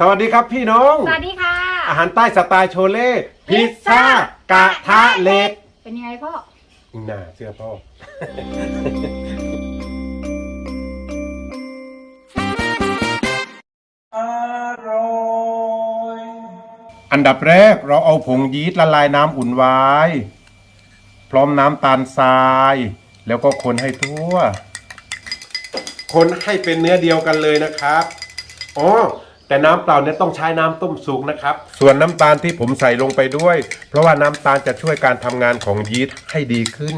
สวัสดีครับพี่น้อง สวัสดีค่ะ อาหารใต้สไตล์โชเล่พิซซ่ากระทะเหล็ก เป็นยังไงพ่อน่าเชื่อพ่อ อันดับแรกเราเอาผงยีสต์ละลายน้ำอุ่นไว้ พร้อมน้ำตาลทราย แล้วก็คนให้ทั่ว คนให้เป็นเนื้อเดียวกันเลยนะครับ อ๋อ แต่น้ำเปล่าเนี่ยต้องใช้น้ำต้มสุกนะครับ ส่วนน้ำตาลที่ผมใส่ลงไปด้วย เพราะว่าน้ำตาลจะช่วยการทำงานของยีสต์ให้ดีขึ้น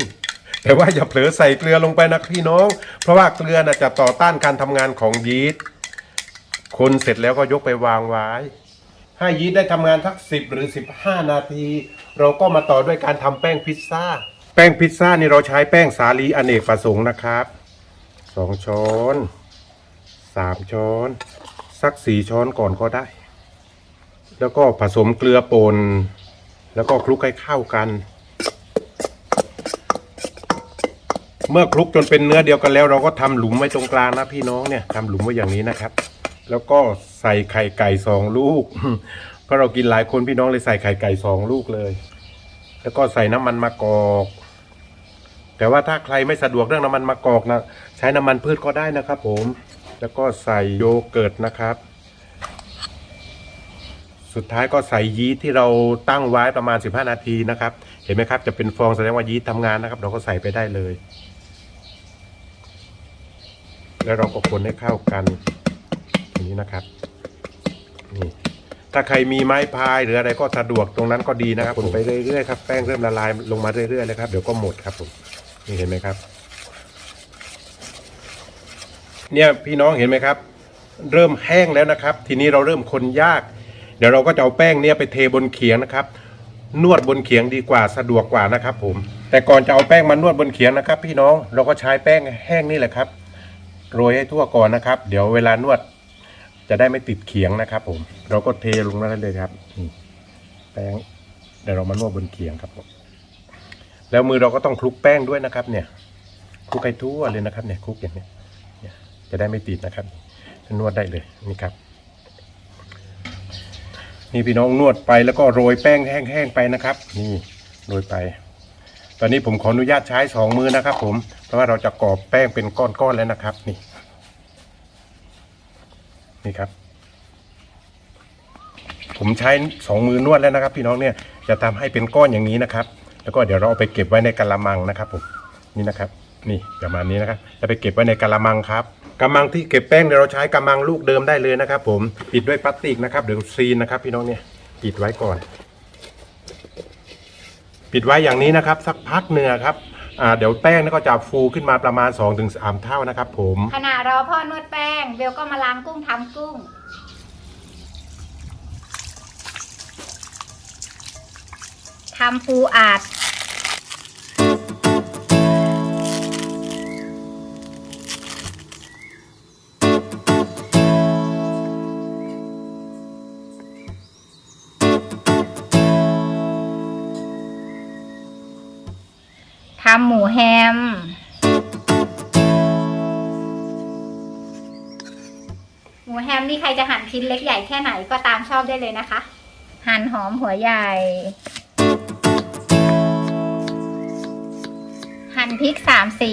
แต่ว่าอย่าเผลอใส่เกลือลงไปนะพี่น้อง เพราะว่าเกลือน่ะจะต่อต้านการทำงานของยีสต์คนเสร็จแล้วก็ยกไปวางไว้ ให้ยีสต์ได้ทำงานสักสิบหรือ 15 นาที เราก็มาต่อด้วยการทำแป้งพิซซ่า แป้งพิซซ่านี่เราใช้แป้งสาลีอเนกประสงค์นะครับสองช้อนสามช้อน สักสี่ช้อนก่อนก็ได้ แล้วก็ผสมเกลือป่นแล้วก็คลุกให้เข้ากัน เมื่อคลุกจนเป็นเนื้อเดียวกันแล้ว เราก็ทำหลุมไว้ตรงกลางนะพี่น้องเนี่ยทำหลุมไว้อย่างนี้นะครับ แล้วก็ใส่ไข่ไก่สองลูก เพราะเรากินหลายคนพี่น้องเลยใส่ไข่ไก่สองลูกเลย แล้วก็ใส่น้ำมันมะกอกแต่ว่าถ้าใครไม่สะดวกเรื่องน้ำมันมะกอกนะใช้น้ำมันพืชก็ได้นะครับผม แล้วก็ใส่โยเกิร์ตนะครับ สุดท้ายก็ใส่ยีสต์ที่เราตั้งไว้ประมาณ 15 นาทีนะครับ เห็นไหมครับ จะเป็นฟองแสดงว่ายีสต์ทำงานนะครับ เราก็ใส่ไปได้เลย แล้วเราก็คนให้เข้ากันอย่างนี้นะครับนี่ถ้าใครมีไม้พายหรืออะไรก็สะดวกตรงนั้นก็ดีนะครับคนไปเรื่อยๆครับแป้งเริ่มละลายลงมาเรื่อยๆเลยครับเดี๋ยวก็หมดครับผมนี่เห็นไหมครับ เนี่ยพี่น้องเห็นไหมครับ เริ่มแห้งแล้วนะครับ ทีนี้เราเริ่มคนยาก เดี๋ยวเราก็จะเอาแป้งเนี่ยไปเทบนเขียงนะครับ นวดบนเขียงดีกว่าสะดวกกว่านะครับ ผม แต่ก่อนจะเอาแป้งมานวดบนเขียงนะครับ พี่น้องเราก็ใช้แป้งแห้งนี่แหละครับโรยให้ทั่วก่อนนะครับ เดี๋ยวเวลานวดจะได้ไม่ติดเขียงนะครับ ผม เราก็เทลงนั่นเลยครับแป้งเดี๋ยวเรามานวดบนเขียงครับผมแล้วมือเราก็ต้องคลุกแป้งด้วยนะครับ เนี่ยคลุกให้ทั่วเลยนะครับ เนี่ยคลุกอย่างนี้ จะได้ไม่ติดนะครับนวดได้เลยนี่ครับ นี่พี่น้องนวดไปแล้วก็โรยแป้งแห้งๆไปนะครับ นี่โรยไป ตอนนี้ผมขออนุญาตใช้สองมือนะครับ ผมเพราะว่าเราจะกรอบแป้งเป็นก้อนๆแล้วนะครับ นี่ นี่ครับ ผมใช้สองมือนวดแล้วนะครับ พี่น้องเนี่ยจะทำให้เป็นก้อนอย่างนี้นะครับ แล้วก็เดี๋ยวเราเอาไปเก็บไว้ในกะละมังนะครับ ผมนี่นะครับ นี่ประมาณนี้นะครับจะไปเก็บไว้ในกะละมังครับ กะมังที่เก็บแป้งเดี๋ยวเราใช้กะมังลูกเดิมได้เลยนะครับ ผมปิดด้วยพลาสติกนะครับเดี๋ยวซีนนะครับ พี่น้องเนี่ยปิดไว้ก่อน ปิดไว้อย่างนี้นะครับ สักพักเนื้อครับอ่าเดี๋ยวแป้งก็จะฟูขึ้นมาประมาณ 2-3ถึงเท่านะครับ ผมขณะรอพ่อนวดแป้งเบลก็มาล้างกุ้งทำกุ้ง ทำปูอัด หมูแฮม หมูแฮมนี่ใครจะหั่นชิ้นเล็กใหญ่แค่ไหนก็ตามชอบได้เลยนะคะ หั่นหอมหัวใหญ่ หั่นพริกสามสี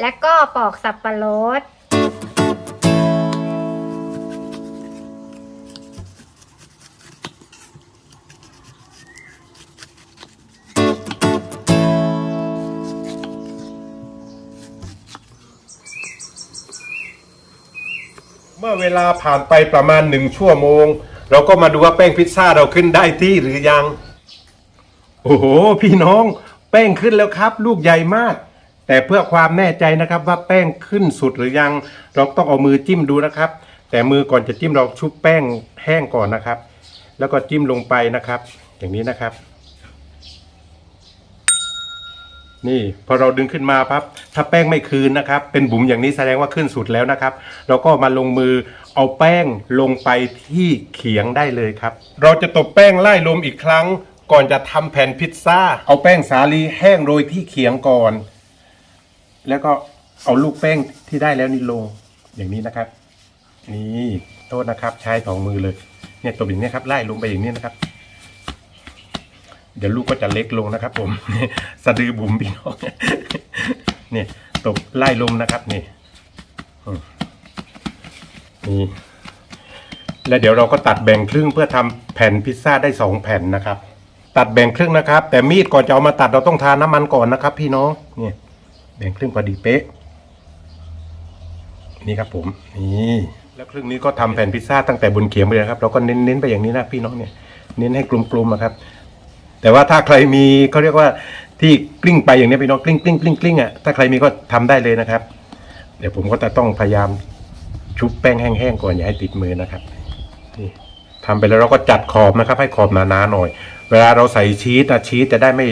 แล้วก็ปอกสับปะรด เมื่อเวลาผ่านไปประมาณหนึ่งชั่วโมง เราก็มาดูว่าแป้งพิซซ่าเราขึ้นได้ที่หรือยัง โอ้โห พี่น้อง แป้งขึ้นแล้วครับ ลูกใหญ่มาก แต่เพื่อความแน่ใจนะครับว่าแป้งขึ้นสุดหรือยัง เราต้องเอามือจิ้มดูนะครับ แต่มือก่อนจะจิ้มเราชุบแป้งแห้งก่อนนะครับ แล้วก็จิ้มลงไปนะครับ อย่างนี้นะครับ นี่พอเราดึงขึ้นมาพับถ้าแป้งไม่คืนนะครับ เป็นบุ๋มอย่างนี้แสดงว่าขึ้นสุดแล้วนะครับ เราก็มาลงมือเอาแป้งลงไปที่เขียงได้เลยครับ เราจะตบแป้งไล่ลมอีกครั้ง ก่อนจะทำแผ่นพิซซ่า เอาแป้งสาลีแห้งโรยที่เขียงก่อน แล้วก็เอาลูกแป้งที่ได้แล้วนี่ลงอย่างนี้นะครับ นี่โทษนะครับ ใช้สองมือเลย เนี่ยตบอย่างนี้ครับไล่ลงไปอย่างนี้นะครับ เดี๋ยวลูกก็จะเล็กลงนะครับ ผมสะดือบุ๋มพี่น้องเนี่ยตบไล่ลมนะครับนี่นี่แล้วเดี๋ยวเราก็ตัดแบ่งครึ่งเพื่อทำแผ่นพิซซ่าได้สองแผ่นนะครับ ตัดแบ่งครึ่งนะครับ แต่มีดก่อนจะเอามาตัดเราต้องทาน้ำมันก่อนนะครับ พี่น้องเนี่ย แบ่งครึ่งพอดีเป๊ะ นี่ครับผมนี่แล้วครึ่งนี้ก็ทำแผ่นพิซซ่าตั้งแต่บนเขียงไปเลยครับเราก็เน้นๆไปอย่างนี้นะพี่น้องเนี่ยเน้นให้กลมๆนะครับ แต่ว่าถ้าใครมีเขาเรียกว่าที่กลิ้งไปอย่างนี้พี่น้องกลิ้งกลิ้งกลิ้งกลิ้งอะถ้าใครมีก็ทำได้เลยนะครับ เดี๋ยวผมก็จะต้องพยายามชุบแป้งแห้งๆก่อนอย่าให้ติดมือนะครับนี่ทำไปแล้วเราก็จัดขอบนะครับ ให้ขอบหนาๆหน่อย เวลาเราใส่ชีสอะชีสจะได้ไม่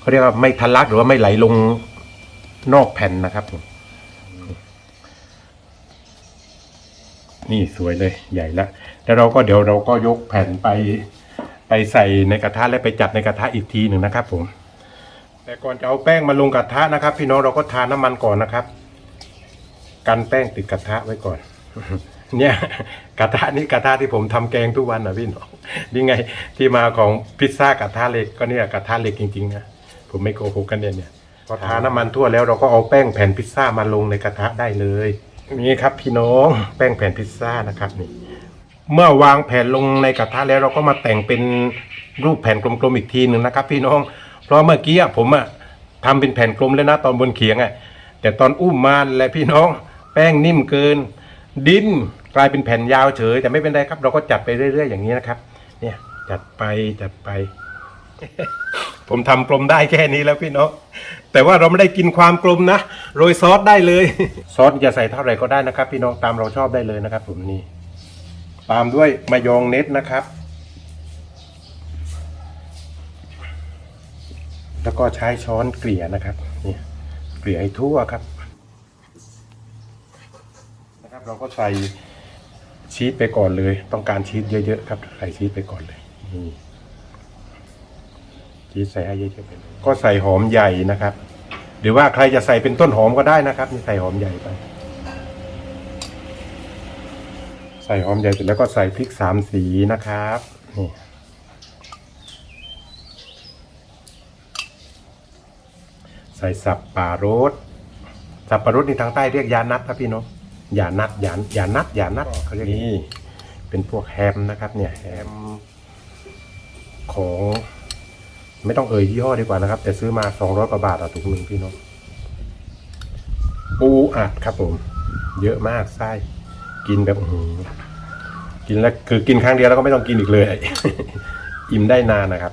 เขาเรียกว่าไม่ทะลักหรือว่าไม่ไหลลง นอกแผ่นนะครับผมนี่สวยเลยใหญ่ละแล้วเราก็เดี๋ยวเราก็ยกแผ่นไปไปใส่ในกระทะและไปจัดในกระทะอีกทีหนึ่งนะครับ ผม แต่ก่อนจะเอาแป้งมาลงกระทะนะครับ พี่น้องเราก็ทาน้ำมันก่อนนะครับ กันแป้งติดกระทะไว้ก่อนเนี่ยกระทะนี่กระทะที่ผมทำแกงทุกวันนะพี่น้องนี่ไงที่มาของพิซซ่ากระทะเหล็กก็เนี่ยกระทะเหล็กจริงๆนะผมไม่โกหกกันเนี่ยเนี่ย พอทาน้ำมันทั่วแล้วเราก็เอาแป้งแผ่นพิซซ่ามาลงในกระทะได้เลยนี่ครับพี่น้องแป้งแผ่นพิซซ่านะครับนี่ เมื่อวางแผ่นลงในกระทะแล้วเราก็มาแต่งเป็นรูปแผ่นกลมๆอีกทีหนึ่งนะครับ พี่น้อง เพราะเมื่อกี้ผมอะทำเป็นแผ่นกลมแล้วนะตอนบนเขียงอะแต่ตอนอุ้มมาแหละพี่น้อง แป้งนิ่มเกิน ดินกลายเป็นแผ่นยาวเฉย แต่ไม่เป็นไรครับ เราก็จัดไปเรื่อย ๆ อย่างนี้นะครับ เนี่ยจัดไปจัดไป ผมทำกลมได้แค่นี้แล้วพี่น้องแต่ว่าเราไม่ได้กินความกลมนะโรยซอสได้เลย ซอสจะใส่เท่าไหร่ก็ได้นะครับ พี่น้องตามเราชอบได้เลยนะครับ ผมนี่ตามด้วยมายองเนสนะครับ แล้วก็ใช้ช้อนเกลี่ยนะครับนี่เกลี่ยให้ทั่วครับนะครับเราก็ใส่ชีสไปก่อนเลย ต้องการชีสเยอะๆครับ ใส่ชีสไปก่อนเลยนี่ ชีสใส่ให้เยอะๆไปเลยก็ใส่หอมใหญ่นะครับ หรือว่าใครจะใส่เป็นต้นหอมก็ได้นะครับนี่ใส่หอมใหญ่ไป ใส่หอมใหญ่เสร็จแล้วก็ใส่พริกสามสีนะครับนี่ใส่สับป่ารสสับปะรดนี่ทางใต้เรียกยานัดครับพี่น้องยานัดยายานัดยานัดเขาเรียกนี่เป็นพวกแฮมนะครับ เนี่ยแฮมของ ไม่ต้องเอ่ยยี่ห้อดีกว่านะครับ แต่ซื้อมาสองร้อยกว่าบาทต่อถุงหนึ่งพี่น้องปูอัดครับผม เยอะมากไส้กินแบบหืกินแล้วคือกินครั้งเดียวแล้วก็ไม่ต้องกินอีกเลย อิ่มได้นานนะครับ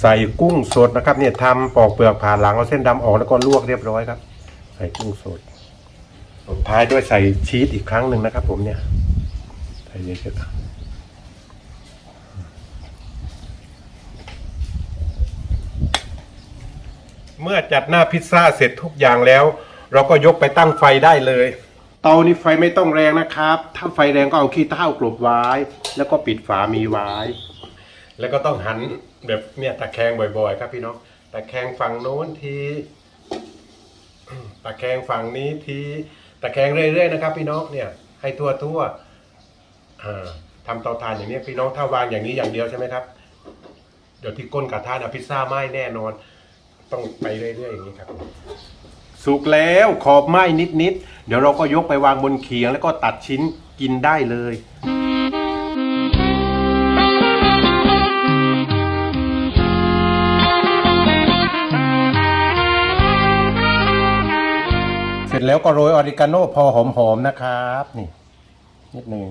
ใส่กุ้งสดนะครับ เนี่ยทำปอกเปลือกผ่านหลังเอาเส้นดำออกแล้วก็ลวกเรียบร้อยครับ ใส่กุ้งสดสุดท้ายด้วยใส่ชีสอีกครั้งหนึ่งนะครับ ผมเนี่ยใส่เยอะๆ เมื่อจัดหน้าพิซซ่าเสร็จทุกอย่างแล้ว เราก็ยกไปตั้งไฟได้เลย เตานี้ไฟไม่ต้องแรงนะครับ ถ้าไฟแรงก็เอาขี้เถ้ากลบไว้ แล้วก็ปิดฝามีไว้ แล้วก็ต้องหันแบบเนี่ยตะแคงบ่อยๆ ครับพี่น้องตะแคงฝั่งโน้นทีตะแคงฝั่งนี้ทีตะแคงเรื่อยๆนะครับ พี่น้องเนี่ย ให้ทั่วๆอ่าทำเตาถ่านอย่างนี้พี่น้องถ้าวางอย่างนี้อย่างเดียวใช่ไหมครับเดี๋ยวที่ก้นกระทะนะพิซซ่าไหม้แน่นอน ต้องไปเรื่อยๆอย่างนี้ครับ สุกแล้วขอบไหม้นิดๆ เดี๋ยวเราก็ยกไปวางบนเขียง แล้วก็ตัดชิ้นกินได้เลย เสร็จแล้วก็โรยออริกาโน่พอหอมๆนะครับ นี่ นิดนึง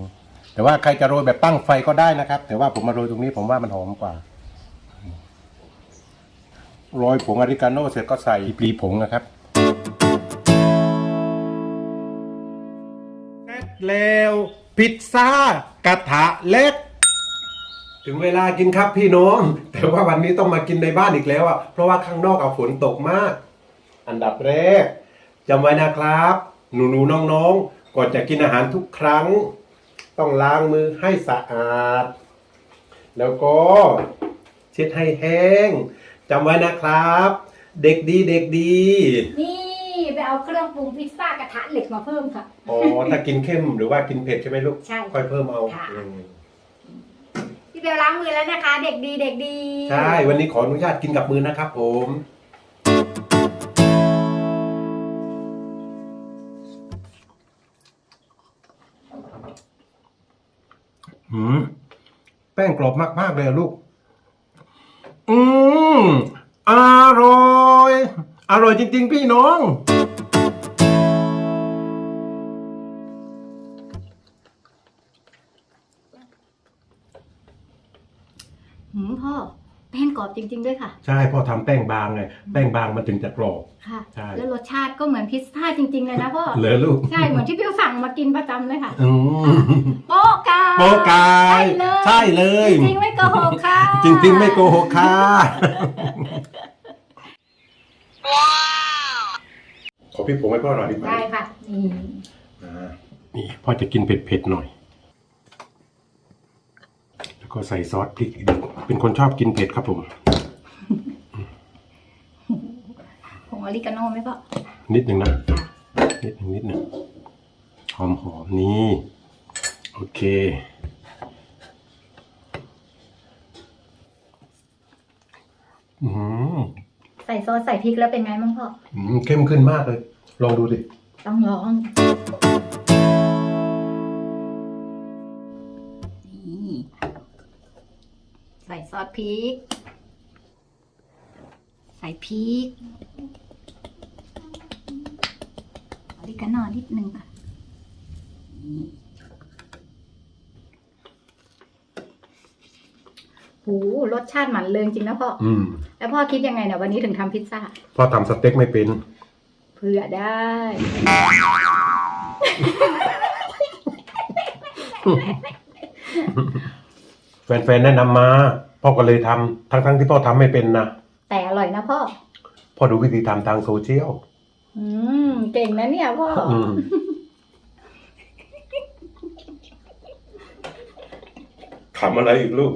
แต่ว่าใครจะโรยแบบตั้งไฟก็ได้นะครับ แต่ว่าผมมาโรยตรงนี้ผมว่ามันหอมกว่า โรยผงออริกาโน่เสร็จก็ใส่ปลีผงนะครับเสร็จแล้วพิซซ่ากระทะเล็ก ถึงเวลากินครับพี่น้อง แต่ว่าวันนี้ต้องมากินในบ้านอีกแล้วอะเพราะว่าข้างนอกเอาฝนตกมาก อันดับแรกจำไว้นะครับ หนูๆน้องๆ ก่อนจะกินอาหารทุกครั้ง ต้องล้างมือให้สะอาด แล้วก็เช็ดให้แห้ง จำไว้นะครับ เด็กดีเด็กดี นี่ไปเอาเครื่องปรุงพิซซ่ากระทะเหล็กมาเพิ่มค่ะ อ๋อ ถ้ากินเข้มหรือว่ากินเผ็ดใช่ไหมลูก ใช่ค่อยเพิ่มเอาค่ะ อืมพี่เบลล้างมือแล้วนะคะ เด็กดีเด็กดีใช่ วันนี้ขออนุญาตกินกับมือนะครับผมหืม แป้งกรอบมากๆเลยอะลูก อืมอร่อย อร่อยจริง ๆ พี่น้อง หืมพ่อแป้งกรอบจริง ๆ ด้วยค่ะ ใช่พ่อทำแป้งบางไงแป้งบางมันถึงจะกรอบ ค่ะ ใช่ แล้วรสชาติก็เหมือนพิซซ่าจริง ๆ เลยนะพ่อ เหลือลูก ใช่ เหมือนที่พี่สั่งมากินประจำเลยค่ะ อืมโป๊ะ กาโปกายใช่เลยใช่เลย จริงๆไม่โกหกค่ะ จริง ๆ ไม่โกหกค่ะขอพี่ผงให้พ่อหน่อยดีกว่าได้ค่ะนี่อ่านี่พ่อจะกินเผ็ดๆหน่อย แล้วก็ใส่ซอสพริกอีกเป็นคนชอบกินเผ็ดครับผม ผงออริกาโน่ไหมพ่อนิดหนึ่งนะ นิดหนึ่งนิดหนึ่งหอมหอมๆนี่ โอเค อืมใส่ซอสใส่พริกแล้วเป็นไงบ้างพ่ออืมเข้มขึ้นมากเลย ลองดูดิ ต้องลอง นี่ใส่ซอสพริก ใส่พริกออริกาโน่นิดนึงค่ะนี่ หูรสชาติหมันเลยจริงนะพ่ออืม แล้วพ่อคิดยังไงเนี่ยวันนี้ถึงทำพิซซ่าพ่อทำสเต็กไม่เป็น เผื่อได้ แฟนๆแนะนำมา พ่อก็เลยทำทั้งๆที่พ่อทำไม่เป็นนะ แต่อร่อยนะพ่อ พ่อดูวิธีทำทางโซเชียล อืม เก่งนะเนี่ยพ่อออืม ขำอะไรอีกลูก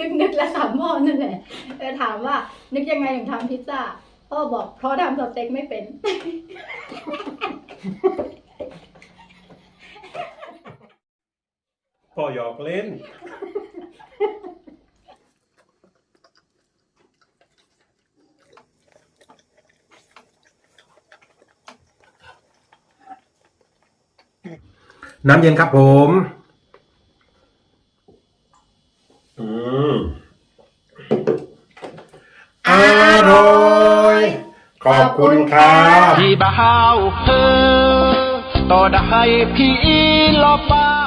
นึกนึกแล้วถามพ่อนั่นแหละแต่ถามว่า นึกยังไงถึงทำพิซซ่า พ่อบอกเพราะทำสเต็กไม่เป็น พ่อหยอกเล่น น้ำเย็นครับผม อืม อร่อย ขอบคุณครับ พี่ บ่าวเธอต่อได้พี่ลอบ้า